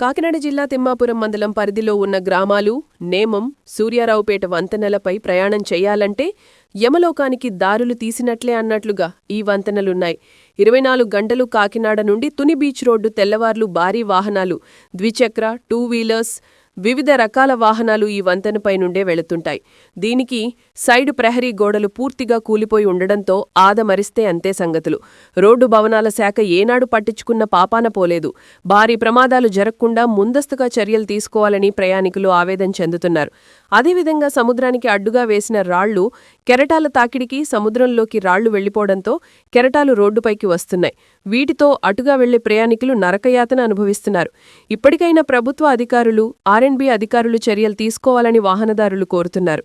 కాకినాడ జిల్లా తిమ్మాపురం మండలం పరిధిలో ఉన్న గ్రామాలు నేమం సూర్యారావుపేట వంతెనలపై ప్రయాణం చేయాలంటే యమలోకానికి దారులు తీసినట్లే అన్నట్లుగా ఈ వంతెనలున్నాయి. ఇరవై నాలుగు గంటలు కాకినాడ నుండి తుని బీచ్ రోడ్డు తెల్లవార్లు భారీ వాహనాలు ద్విచక్ర టూ వీలర్స్ వివిధ రకాల వాహనాలు ఈ వంతెనపై నుండే వెళుతుంటాయి. దీనికి సైడ్ ప్రహరీ గోడలు పూర్తిగా కూలిపోయి ఉండడంతో ఆదమరిస్తే అంతే సంగతులు. రోడ్డు భవనాల శాఖ ఏనాడు పట్టించుకున్న పాపాన పోలేదు. భారీ ప్రమాదాలు జరగకుండా ముందస్తుగా చర్యలు తీసుకోవాలని ప్రయాణికులు ఆవేదన చెందుతున్నారు. అదేవిధంగా సముద్రానికి అడ్డుగా వేసిన రాళ్ళు కెరటాల తాకిడికి సముద్రంలోకి రాళ్ళు వెళ్ళిపోవడంతో కెరటాలు రోడ్డుపైకి వస్తున్నాయి. వీటితో అటుగా వెళ్ళే ప్రయాణికులు నరకయాతన అనుభవిస్తున్నారు. ఇప్పటికైనా ప్రభుత్వ అధికారులు ఆర్ఎండ్బి అధికారులు చర్యలు తీసుకోవాలని వాహనదారులు కోరుతున్నారు.